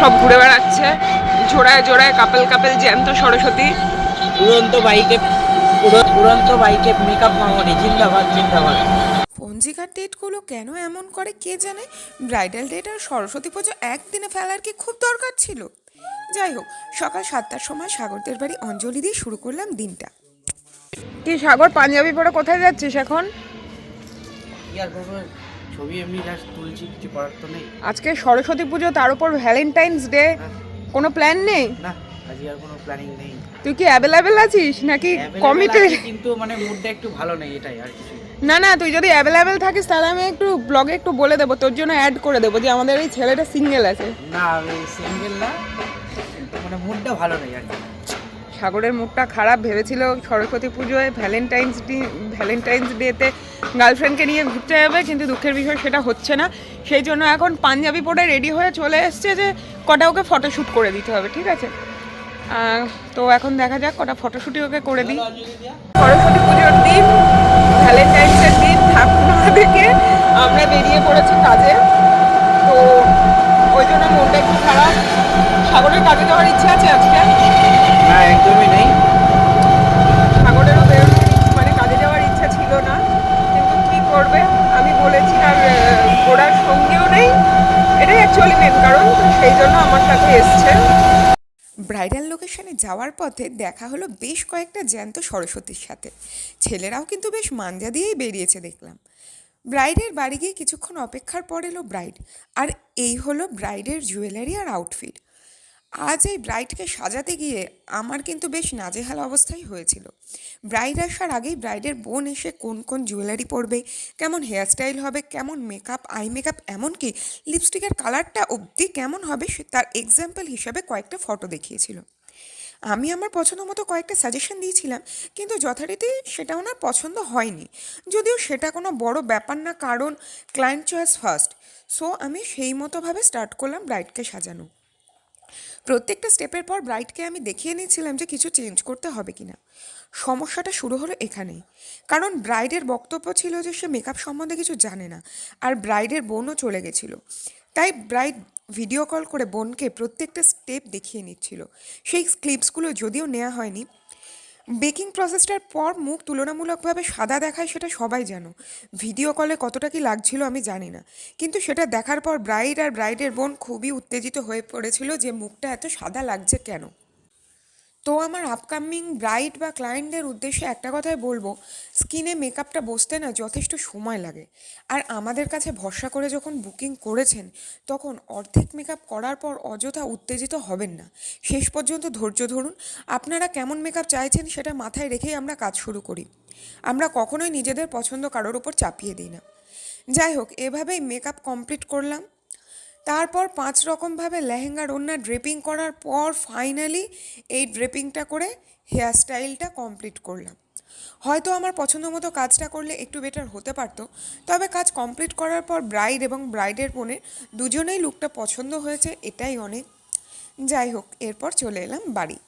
সব ঘুরে বেড়াচ্ছে। জোড়ায় জোড়ায় কাপেল কাপেল জ্যান্ত সরস্বতী। উড়ন্ত বাইকে উড়ন্ত বাইকে মেকআপ মামনি জিন্দাবাদ জিন্দাবাদ। পঞ্জিকার ডেটগুলো কেন এমন করে কে জানে? ব্রাইডাল ডেট আর সরস্বতী পুজো একদিনে ফেলার কি খুব দরকার ছিল? যাই হোক সকাল সাতটার সময় সাগরদের বাড়ি অঞ্জলি দিয়ে শুরু করলাম দিনটা। কি সাগর পাঞ্জাবি পরে কোথায় যাচ্ছিস এখন? ছবি এমনি জাস্ট তুলছি কিছু করার তো নেই। আজকে সরস্বতী পুজো তার উপর ভ্যালেন্টাইন্স ডে কোনো প্ল্যান নেই? না আজকে আর কোনো প্ল্যানিং নেই। তুই কি অ্যাভেলেবেল আছিস নাকি কমিটেড কিন্তু মানে মুডটা একটু ভালো নেই এটাই আর কিছু না না তুই যদি অ্যাভেলেবেল থাকিস তাহলে আমি একটু ব্লগে একটু বলে দেবো তোর জন্য অ্যাড করে দেবো যে আমাদের এই ছেলেটা সিঙ্গেল আছে। না আমি সিঙ্গেল না মানে মুডটা ভালো নেই আর কি। সাগরের মুখটা খারাপ ভেবেছিল সরস্বতী পুজোয় ভ্যালেন্টাইন্স ডে ভ্যালেন্টাইন্স ডেতে গার্লফ্রেন্ডকে নিয়ে ঘুরতে যাবে, কিন্তু দুঃখের বিষয় সেটা হচ্ছে না। সেই জন্য এখন পাঞ্জাবি পরে রেডি হয়ে চলে এসছে যে কটা ওকে ফটোশ্যুট করে দিতে হবে, ঠিক আছে? তো এখন দেখা যাক কটা ফটোশ্যুটই ওকে করে দিই। সরস্বতী পুজোর দিন ভ্যালেন্টাইন্সের দিন ঠাকুমা থেকে আমরা বেরিয়ে পড়েছি কাজে তো ওই জন্য মনটা একটু খারাপ সাগরের কাজে যাওয়ার ইচ্ছা আছে আজকে না একদমই নেই সাগরেরও বেরোনোর ইচ্ছে- মানে কাজে যাওয়ার ইচ্ছা ছিল না কিন্তু কি করবে আমি বলেছি আর আহ, ওরার সঙ্গেও নেই এটাই মেন কারণ সেই জন্য আমার সাথে এসছে। ব্রাইডাল লোকেশনে যাওয়ার পথে দেখা হলো বেশ কয়েকটা জ্যান্ত সরস্বতীর সাথে। ছেলেরাও কিন্তু বেশ মাঞ্জা দিয়েই বেরিয়েছে দেখলাম। ব্রাইডের বাড়ি গিয়ে কিছুক্ষণ অপেক্ষার পর এলো ব্রাইড। আর এই হলো ব্রাইডের জুয়েলারি আর আউটফিট আজ এই ব্রাইডকে সাজাতে গিয়ে আমার কিন্তু বেশ নাজেহাল অবস্থাই হয়েছিল। ব্রাইড আসার আগেই ব্রাইডের বোন এসে কোন কোন জুয়েলারি পরবে, কেমন হেয়ারস্টাইল হবে, কেমন মেকআপ, আই মেকআপ, এমনকি লিপস্টিকের কালারটা অবধি কেমন হবে সে তার এক্সাম্পল হিসাবে কয়েকটা ফটো দেখিয়েছিল। আমি আমার পছন্দ মতো কয়েকটা সাজেশন দিয়েছিলাম, কিন্তু যথারীতি সেটা ওনার পছন্দ হয়নি। যদিও সেটা কোনো বড় ব্যাপার না, কারণ ক্লায়েন্ট চয়েস ফার্স্ট সো আমি সেই মতোভাবে স্টার্ট করলাম ব্রাইডকে সাজানো। প্রত্যেকটা স্টেপের পর ব্রাইডকে আমি দেখিয়ে নিয়েছিলাম যে কিছু চেঞ্জ করতে হবে কি না সমস্যাটা শুরু হলো এখানেই। কারণ ব্রাইডের বক্তব্য ছিল যে সে মেকআপ সম্বন্ধে কিছু জানে না, আর ব্রাইডের বোনও চলে গেছিল। তাই ব্রাইড ভিডিও কল করে বোনকে প্রত্যেকটা স্টেপ দেখিয়ে নিচ্ছিল। সেই ক্লিপসগুলো যদিও নেওয়া হয়নি বেকিং প্রসেসটার পর মুখ তুলনামূলকভাবে সাদা দেখায় সেটা সবাই জানো। ভিডিও কলে কতটা কি লাগছিল আমি জানি না। কিন্তু সেটা দেখার পর ব্রাইড আর ব্রাইডের বোন খুবই উত্তেজিত হয়ে পড়েছিল যে মুখটা এত সাদা লাগছে কেন। তো আমার আপকামিং ব্রাইড বা ক্লায়েন্টদের উদ্দেশ্যে একটা কথাই বলব স্কিনে মেকআপটা বসতে না যথেষ্ট সময় লাগে। আর আমাদের কাছে ভরসা করে যখন বুকিং করেছেন, তখন অর্ধেক মেকআপ করার পর অযথা উত্তেজিত হবেন না। শেষ পর্যন্ত ধৈর্য ধরুন, আপনারা কেমন মেকআপ চাইছেন সেটা মাথায় রেখেই আমরা কাজ শুরু করি। আমরা কখনোই নিজেদের পছন্দ কারোর উপর চাপিয়ে দিই না। যাই হোক, এভাবেই মেকআপ কমপ্লিট করলাম। তারপর পাঁচ রকমভাবে লেহেঙ্গার ওড়না ড্রেপিং করার পর ফাইনালি এই ড্রেপিংটা করে হেয়ার স্টাইলটা কমপ্লিট করলাম। হয়তো আমার পছন্দ মতো কাজটা করলে একটু বেটার হতে পারতো, তবে কাজ কমপ্লিট করার পর ব্রাইড এবং ব্রাইডের বোনের দুজনেই লুকটা পছন্দ হয়েছে, এটাই অনেক। যাই হোক, এরপর চলে এলাম বাড়ি।